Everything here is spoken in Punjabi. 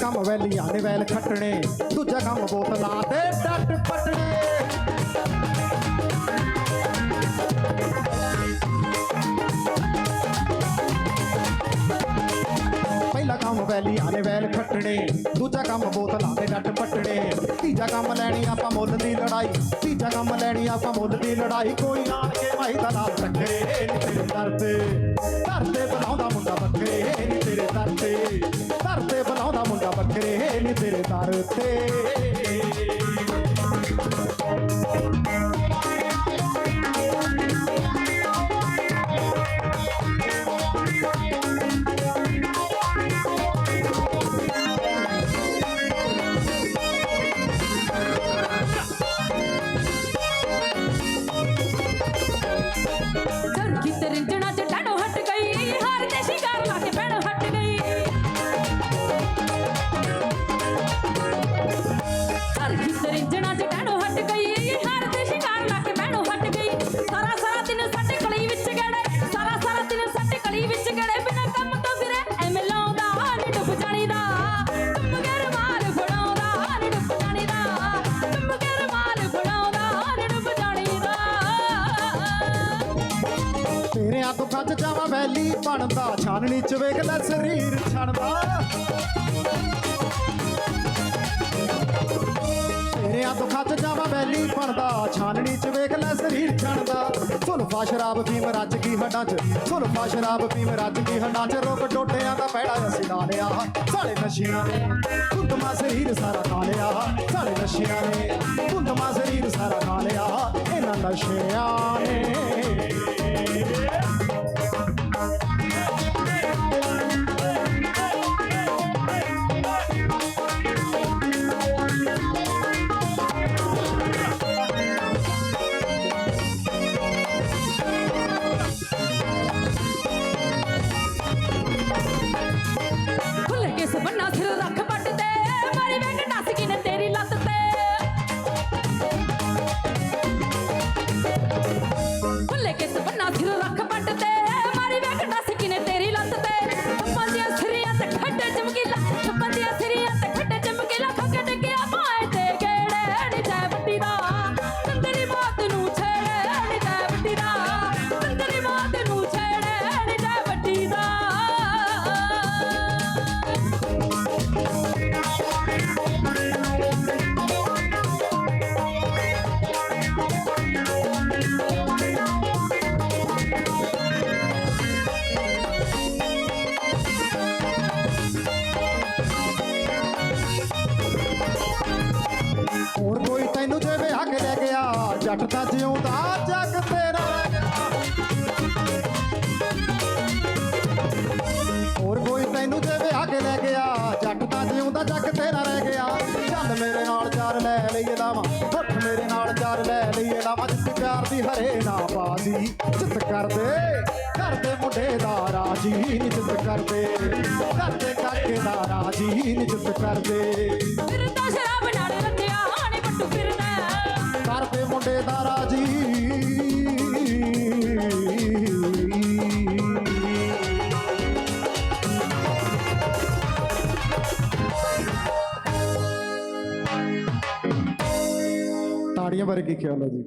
ਕੰਮ ਵੈਲੀਆਂ ਦੇ ਵੈਲ ਖੱਟਣੇ ਦੂਜਾ ਕੰਮ ਬੋਤਲਾਂ ਦੇ ਡੱਟ ਪਟਣੇ ਪਹਿਲਾ ਨੇ ਵੈਲ ਖੱਟਣੇ, ਦੂਜਾ ਕੰਮ ਬੋਤਲਾਂ ਦੇ ਡੱਟ ਪਟਣੇ, ਤੀਜਾ ਕੰਮ ਲੈਣੀ ਆਪਾਂ ਮੁੱਲ ਦੀ ਲੜਾਈ, ਤੀਜਾ ਕੰਮ ਲੈਣੀ ਆਪਾਂ ਮੁੱਲ ਦੀ ਲੜਾਈ, ਕੋਈ ਆਣ ਕੇ ਮਾਈ ਦਾ ਨਾਮ ਰੱਖੇ ਨੀ ਤੇਰੇ ਦਰ ਤੇ। ਦਰ ਤੇ ਬੁਲਾਉਂਦਾ ਮੁੰਡਾ ਬੱਕਰੇ ਨੀ ਤੇਰੇ ਦਰ ਤੇ। ਦਰ ਤੇ ਬੁਲਾਉਂਦਾ ਮੁੰਡਾ ਬੱਕਰੇ ਨੀ ਤੇਰੇ ਦਰ ਤੇ। ਤੇਰਿਆਂ ਆ ਦੁੱਖਾਂ ਚ ਜਾਵਾਂ, ਵੈਲੀ ਬਣਦਾ। ਛਾਨਣੀ ਚ ਵੇਖ ਲੈ ਸਰੀਰ ਛਣਦਾ ਤੇਰਿਆਂ ਆ ਦੁੱਖਾਂ ਚ ਜਾਵਾਂ, ਵੈਲੀ ਬਣਦਾ। ਛਾਨਣੀ ਚ ਵੇਖ ਲੈ ਸਰੀਰ ਛਣਦਾ ਸੁਲਫਾ ਸ਼ਰਾਬ ਪੀਮ ਰੱਜ ਗਈ ਹੱਡਾਂ ਚ। ਸੁਲਫਾ ਸ਼ਰਾਬ ਪੀਮ ਰੱਜ ਗਈ ਹੱਡਾਂ ਚ। ਰੋਕ ਡੋਡਿਆਂ ਦਾ ਪੈੜਾ ਅਸੀਂ ਲਾ ਲਿਆ। ਸਾਲੇ ਨਸ਼ਿਆਂ ਨੇ ਕੁੰਦਮਾ ਸਰੀਰ ਸਾਰਾ ਖਾ ਲਿਆ। ਸਾਲੇ ਨਸ਼ਿਆਂ ਨੇ ਕੁੰਦਮਾ ਸਰੀਰ ਸਾਰਾ ਖਾ ਲਿਆ। ਇਹਨਾਂ ਨਸ਼ਿਆਂ ਨੇ ਰੱਖ ਜੱਟ ਤਾਂ ਜਿਉਂਦਾ, ਜੱਗ ਤੇਰਾ ਹੋਰ ਕੋਈ ਤੈਨੂੰ ਜੇ ਵਿਆਹ ਕੇ ਲੈ ਗਿਆ ਜੱਟ ਤਾਂ ਜਿਉਂਦਾ, ਜੱਗ ਤੇਰਾ ਰਹਿ ਗਿਆ। ਚੱਲ ਮੇਰੇ ਨਾਲ ਚਾਰ ਲੈ ਲਈਏ ਲਾਵਾਂ, ਉੱਠ ਮੇਰੇ ਨਾਲ ਚਾਰ ਲੈ ਲਈਏ ਲਾਵਾਂ ਜਿੱਤ ਪਿਆਰ ਦੀ ਹਰੇ ਨਾ ਬਾਜ਼ੀ। ਚਿੱਤ ਕਰਦੇ ਕਰਦੇ ਮੁੰਡੇ ਦਾ ਰਾਜੀ, ਨੀ ਚਿੱਤ ਕਰਦੇ। ਕਰਦੇ ਕਾਕੇ ਦਾ ਰਾਜੀ, ਨੀ ਚਿੱਤ ਕਰਦੇ। ਫਿਰਦਾ ਸ਼ਰਾਬ ਨਾਲ ਰੱਜਿਆ ਹਾਣੇ ਪੱਟੂ ਫਿਰਦਾ। ਤਾੜੀਆਂ ਬਾਰੇ ਕੀ ਖਿਆਲ ਹੈ ਜੀ